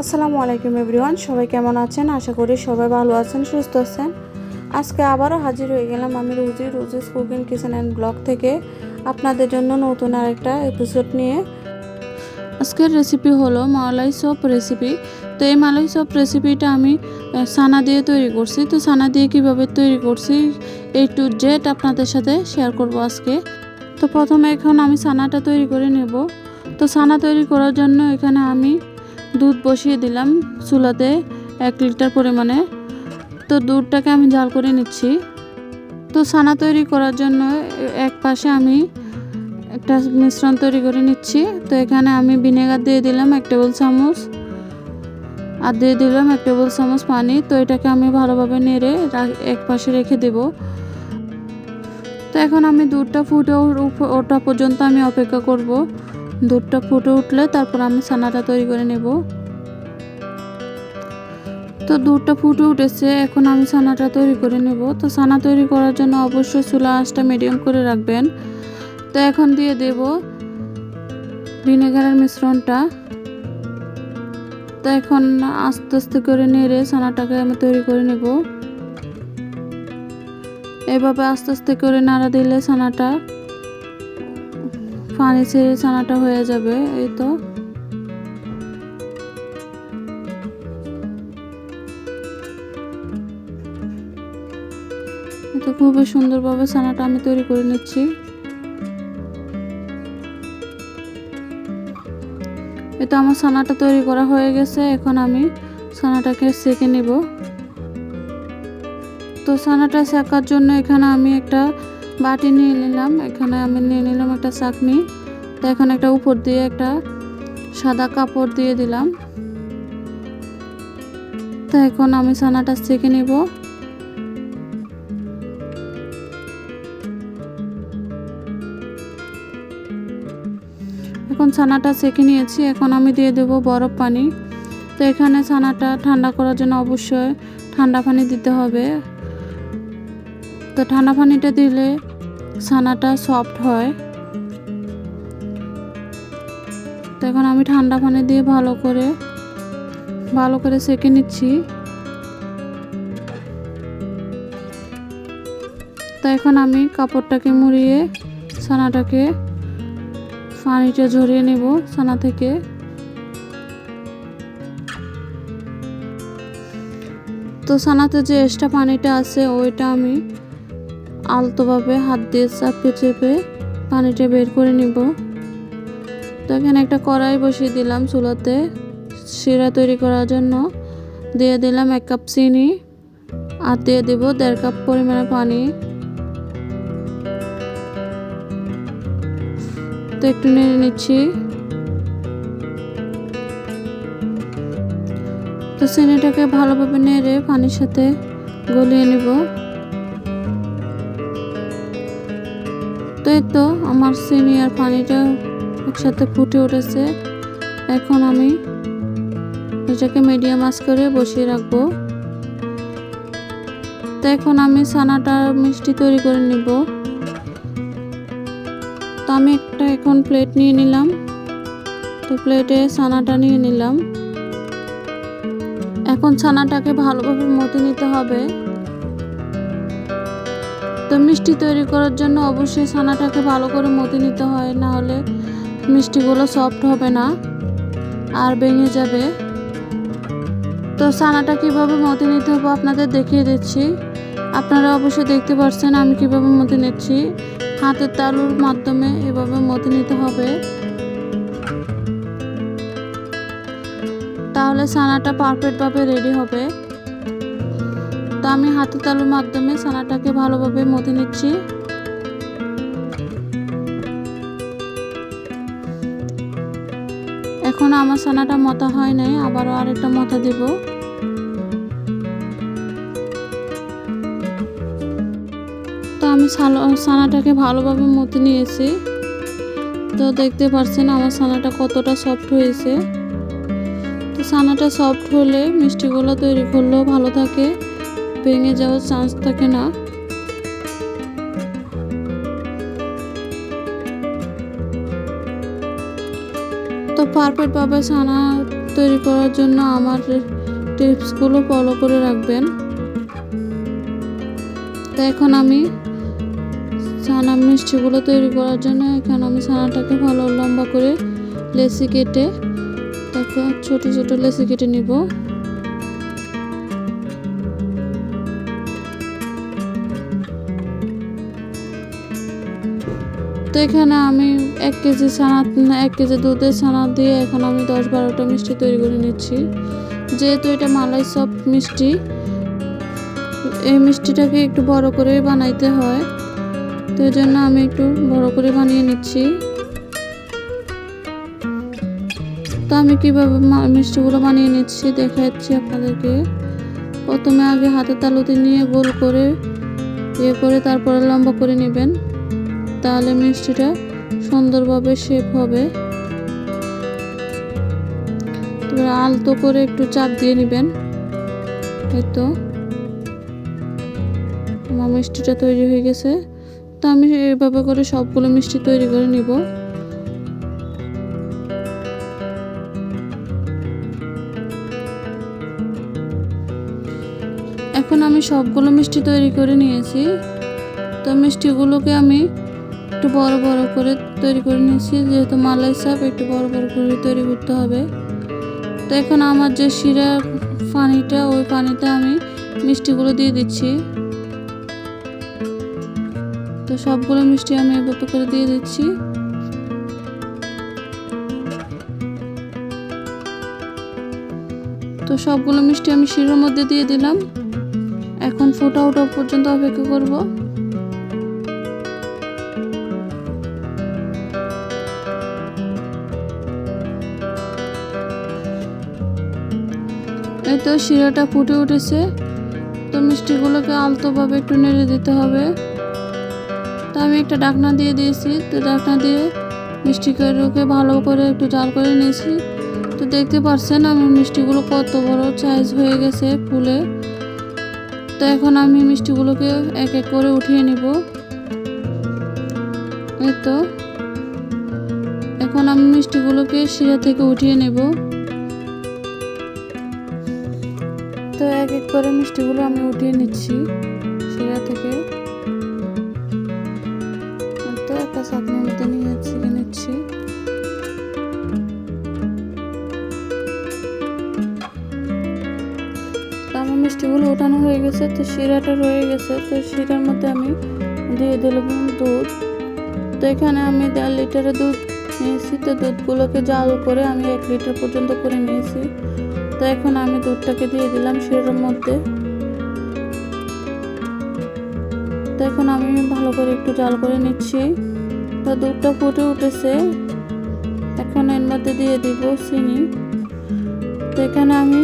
আসসালামু আলাইকুম এভরিওয়ান, সবাই কেমন আছেন? আশা করি সবাই ভালো আছেন, সুস্থ আছেন। আজকে আবারও হাজির হয়ে গেলাম আমি Ruji Ruji's cooking kitchen and blog থেকে। আপনাদের জন্য নতুন আরেকটা এপিসোড নিয়ে। আজকের রেসিপি হলো মালাই সপ রেসিপি তো এই মালাই সপ রেসিপিটা আমি সানা দিয়ে তৈরি করছি। তো সানা দিয়ে কীভাবে তৈরি করছি এই টু জেড আপনাদের সাথে শেয়ার করব আজকে। তো প্রথমে এখন আমি সানাটা তৈরি করে নেব। তো সানা তৈরি করার জন্য এখানে আমি দুধ বসিয়ে দিলাম চুলাতে এক লিটার পরিমাণে। তো দুধটাকে আমি জাল করে নিচ্ছি। তো ছানা তৈরি করার জন্য এক পাশে আমি একটা মিশ্রণ তৈরি করে নিচ্ছি। তো এখানে আমি ভিনেগার দিয়ে দিলাম এক টেবিল চামচ। আর দিয়ে দিলাম এক টেবিল চামচ পানি। তো এটাকে আমি ভালোভাবে নেড়ে এক পাশে রেখে দেব। তো এখন আমি দুধটা ফুটে ওঠা পর্যন্ত আমি অপেক্ষা করব। দুধটা ফুটে উঠলে তারপর আমি ছানাটা তৈরি করে নেব। তো দুধটা ফুটে উঠেছে, এখন আমি ছানাটা তৈরি করে নেব। তো ছানা তৈরি করার জন্য অবশ্যই চুলা আঁচটা মিডিয়াম করে রাখবেন। তো এখন দিয়ে দেব ভিনেগারের মিশ্রণটা। তো এখন আস্তে আস্তে করে নেড়ে ছানাটাকে আমি তৈরি করে নেব। এভাবে আস্তে আস্তে করে নাড়া দিলে ছানাটা পানি ছেড়ে ছানাটা হয়ে যাবে, এই তো। তো খুবই সুন্দরভাবে ছানাটা আমি তৈরি করে নিচ্ছি। এটা আমার ছানাটা তৈরি করা হয়ে গেছে, এখন আমি ছানাটাকে সেঁকে নিব। তো ছানাটা সেকার জন্য এখানে আমি একটা বাটি নিয়ে নিলাম। এখানে আমি নিয়ে নিলাম একটা চাকনি। তো এখানে একটা উপর দিয়ে একটা সাদা কাপড় দিয়ে দিলাম। তো এখন আমি ছানাটা সেঁকে নিব। এখন ছানাটা সেঁকে নিয়েছি। এখন আমি দিয়ে দেব বরফ পানি। তো এখানে ছানাটা ঠান্ডা করার জন্য অবশ্যই ঠান্ডা পানি দিতে হবে। তো ঠান্ডা পানিটা দিলে ছানাটা সফট হয়। তো এখন আমি ঠান্ডা পানি দিয়ে ভালো করে ভালো করে সেঁকে নিচ্ছি। তো এখন আমি কাপড়টাকে মুড়িয়ে ছানাটাকে পানিটা ঝরিয়ে নেব ছানা থেকে। তো ছানাতে যে এক্সট্রা পানিটা আছে ওইটা আমি আলতোভাবে হাত দিয়ে চাপে চেপে পানিটা বের করে নিব। তো এখানে একটা কড়াই বসিয়ে দিলাম চুলাতে। শিরা তৈরি করার জন্য দিয়ে দিলাম এক কাপ চিনি আর দিয়ে দেব দেড় কাপ পরিমাণে পানি। তো একটু নেড়ে নিচ্ছি। তো চিনিটাকে ভালোভাবে নেড়ে পানির সাথে গলিয়ে নিব। তো এই তো আমার চিনি আর পানিটা একসাথে ফুটে উঠেছে। এখন আমি এটাকে মিডিয়াম আঁচ করে বসিয়ে রাখব। তো এখন আমি ছানাটা মিষ্টি তৈরি করে নিব। তো আমি একটা এখন প্লেট নিয়ে নিলাম। তো প্লেটে ছানাটা নিয়ে নিলাম। এখন ছানাটাকে ভালোভাবে মতে নিতে হবে। তো মিষ্টি তৈরি করার জন্য অবশ্যই ছানাটাকে ভালো করে মতে নিতে হয়, না হলে মিষ্টিগুলো সফট হবে না আর ভেঙে যাবে। তো ছানাটা কীভাবে মতে নিতে হবে আপনাদের দেখিয়ে দিচ্ছি। আপনারা অবশ্যই দেখতে পাচ্ছেন আমি কীভাবে মতে নিচ্ছি। হাতের তালুর মাধ্যমে এভাবে মতে নিতে হবে। তাহলে ছানাটা পারফেক্টভাবে রেডি হবে। তো আমি হাতের তালুর মাধ্যমে ছানাটাকে ভালোভাবে মতে নিচ্ছি। এখন আমার ছানাটা মতা হয় নাই, আবারও আরেকটা মতা দেব। তো আমি ছানাটাকে ভালোভাবে মতে নিয়েছি। তো দেখতে পাচ্ছেন আমার ছানাটা কতটা সফট হয়েছে। তো ছানাটা সফট হলে মিষ্টিগুলো তৈরি করলেও ভালো থাকে। ভেঙে যাওয়ার চান্স থাকে না। তো পারফেক্ট পারফেক্টভাবে ছানা তৈরি করার জন্য আমার টিপসগুলো ফলো করে রাখবেন। তো এখন আমি ছানা মিষ্টিগুলো তৈরি করার জন্য এখন আমি ছানাটাকে ভালো লম্বা করে লেসি কেটে তারপর ছোটো ছোটো লেসি কেটে নিব। তো এখানে আমি এক কেজি ছানা এক কেজি দুধের ছানা দিয়ে এখন আমি দশ বারোটা মিষ্টি তৈরি করে নিচ্ছি। যেহেতু এটা মালাই সব মিষ্টি, এই মিষ্টিটাকে একটু বড় করে বানাইতে হয়। তো এই জন্য আমি একটু বড় করে বানিয়ে নিচ্ছি। তো আমি কীভাবে মিষ্টিগুলো বানিয়ে নিচ্ছি দেখাচ্ছি আপনাদেরকে। প্রথমে আগে হাতের তালুতে নিয়ে গোল করে ইয়ে করে তারপরে লম্বা করে নেবেন। তাহলে মিষ্টিটা সুন্দরভাবে শেপ হবে। এবার আলতো করে একটু চাপ দিয়ে নেবেন। এই তো আমার মিষ্টিটা তৈরি হয়ে গেছে। তো আমি এইভাবে করে সবগুলো মিষ্টি তৈরি করে নিব। এখন আমি সবগুলো মিষ্টি তৈরি করে নিয়েছি। তো মিষ্টিগুলোকে আমি একটু বড় বড় করে তৈরি করে নিয়েছি, যেহেতু মালাই সাপ, একটু বড় বড় করে তৈরি করতে হবে। তো এখন আমার যে শিরা পানিটা, ওই পানিতে আমি মিষ্টিগুলো দিয়ে দিচ্ছি। তো সবগুলো মিষ্টি আমি এভাবে করে দিয়ে দিচ্ছি। তো সবগুলো মিষ্টি আমি শিরার মধ্যে দিয়ে দিলাম। এখন ফোটা ওঠা পর্যন্ত অপেক্ষা করব। শিরাটা ফুটে উঠেছে। তো মিষ্টিগুলোকে আলতোভাবে একটু নেড়ে দিতে হবে। তো আমি একটা ডাকনা দিয়ে দিয়েছি। তো ডাকনা দিয়ে মিষ্টিগুলোকে ভালো করে একটু জাল করে নিয়েছি। তো দেখতে পাচ্ছেন আমার মিষ্টিগুলো কত বড় সাইজ হয়ে গেছে ফুলে। তো এখন আমি মিষ্টিগুলোকে এক এক করে উঠিয়ে নিব। এই তো। এখন আমি মিষ্টিগুলোকে শিরা থেকে উঠিয়ে নেব। এক করে মিষ্টিগুলো আমি উঠিয়ে নিচ্ছি শিরা থেকে। তো একটা মধ্যে নিয়ে যাচ্ছি নিচ্ছি আমার মিষ্টিগুলো উঠানো হয়ে গেছে, তো শিরাটা রয়ে গেছে। তো শিরার মধ্যে আমি দিয়ে দিলাম দুধ। তো এখানে আমি দেড় লিটারের দুধ নিয়েছি, তো দুধগুলোকে জাল করে আমি এক লিটার পর্যন্ত করে নিয়েছি। তো এখন আমি দুধটাকে দিয়ে দিলাম শিরার মধ্যে। তো এখন আমি ভালো করে একটু জাল করে নিচ্ছি। তো দুধটা ফুটে উঠেছে। এখন এর মধ্যে দিয়ে দিব চিনি। তো এখানে আমি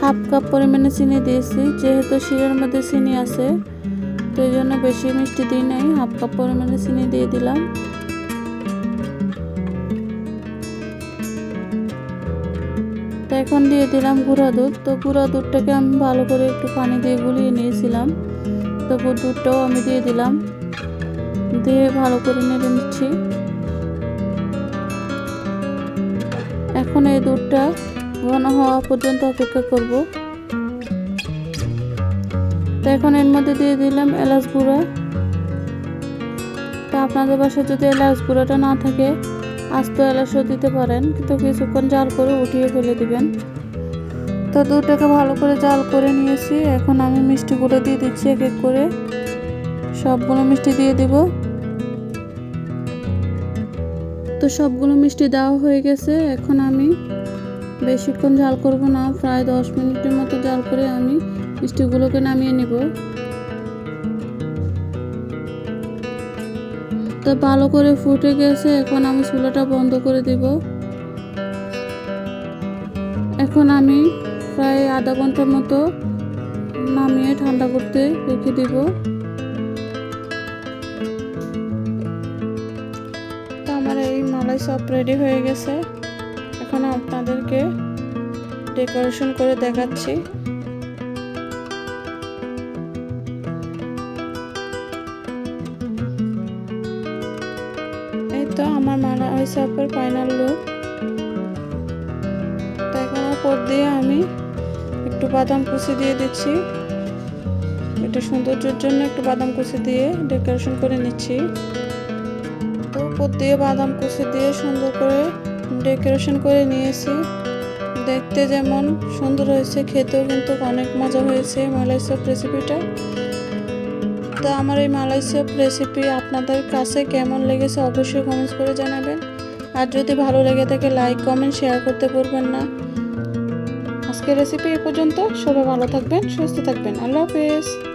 হাফ কাপ পরিমাণে চিনি দিয়েছি, যেহেতু শিরের মধ্যে চিনি আছে, তো এই জন্য বেশি মিষ্টি দিই নাই, হাফ কাপ পরিমাণে চিনি দিয়ে দিলাম। তো এখন দিয়ে দিলাম গুঁড়া দুধ। তো গুঁড়া দুধটাকে আমি ভালো করে একটু পানি দিয়ে গুলিয়ে নিয়েছিলাম। তো দুধটাও আমি দিয়ে দিলাম। দিয়ে ভালো করে নেড়ে নিচ্ছি। এখন এই দুধটা ঘন হওয়া পর্যন্ত অপেক্ষা করব। তো এখন এর মধ্যে দিয়ে দিলাম এলাচ গুঁড়া। তো আপনাদের বাসায় যদি এলাচ গুঁড়াটা না থাকে আস্ত এলাচও দিতে পারেন, কিন্তু কিছুক্ষণ জাল করে উঠিয়ে ফেলে দিবেন। তো দুধটাকে ভালো করে জাল করে নিয়েছি। এখন আমি মিষ্টিগুলো দিয়ে দিচ্ছি এক এক করে। সবগুলো মিষ্টি দিয়ে দিব। তো সবগুলো মিষ্টি দেওয়া হয়ে গেছে। এখন আমি বেশিক্ষণ জাল করব না। প্রায় দশ মিনিটের মতো জাল করে আমি মিষ্টিগুলোকে নামিয়ে নেব। তো ভালো করে ফুটে গেছে, এখন আমি চুলাটা বন্ধ করে দিব। এখন আমি প্রায় আধা ঘণ্টার মতো নামিয়ে ঠান্ডা করতে রেখে দিব। তো আমার এই মালাই সব রেডি হয়ে গেছে। এখন আপনাদেরকে ডেকোরেশন করে দেখাচ্ছি। আমার মালাই সাপের ফাইনাল লুক তো এখন বাদাম কুচি দিয়ে দিচ্ছি। এটা সৌন্দর্যের জন্য একটু বাদাম কুচি দিয়ে ডেকোরেশন করে নিচ্ছি। তো উপর দিয়ে বাদাম কুচি দিয়ে সুন্দর করে ডেকোরেশন করে নিয়েছি। দেখতে যেমন সুন্দর হয়েছে, খেতেও কিন্তু অনেক মজা হয়েছে মালাই চপ রেসিপিটা তো আমার এই মালাই চপ রেসিপি আপনাদের কাছে কেমন লেগেছে অবশ্যই কমেন্টস করে জানাবেন। আর যদি ভালো লেগে থাকে লাইক কমেন্ট শেয়ার করতে ভুলবেন না। আজকের রেসিপি এ পর্যন্ত সবাই ভালো থাকবেন, সুস্থ থাকবেন। আল্লাহ হাফেজ।